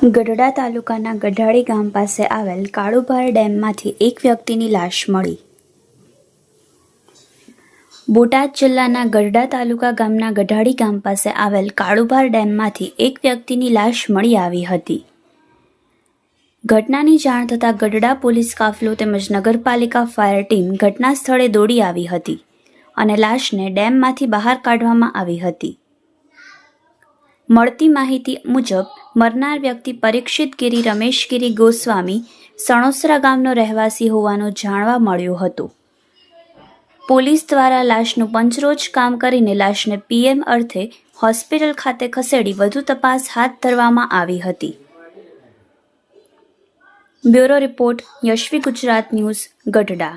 ગઢડા તાલુકાના ગઢાળી ગામ પાસે આવેલ કાળુભાર ડેમમાંથી એક વ્યક્તિની લાશ મળી. બોટાદ જિલ્લાના ગઢડા તાલુકા ગામના ગઢાળી ગામ પાસે આવેલ કાળુભાર ડેમમાંથી એક વ્યક્તિની લાશ મળી આવી હતી. ઘટનાની જાણ થતાં ગઢડા પોલીસ કાફલો તેમજ નગરપાલિકા ફાયર ટીમ ઘટના સ્થળે દોડી આવી હતી અને લાશને ડેમમાંથી બહાર કાઢવામાં આવી હતી. મળતી માહિતી મુજબ મરનાર વ્યક્તિ પરીક્ષિત ગીરી રમેશગીરી ગોસ્વામી સણોસરા ગામનો રહેવાસી હોવાનું જાણવા મળ્યું હતું. પોલીસ દ્વારા લાશનું પંચરોજ કામ કરીને લાશને પીએમ અર્થે હોસ્પિટલ ખાતે ખસેડી વધુ તપાસ હાથ ધરવામાં આવી હતી. Bureau report Yashvi Gujarat news Gadhada.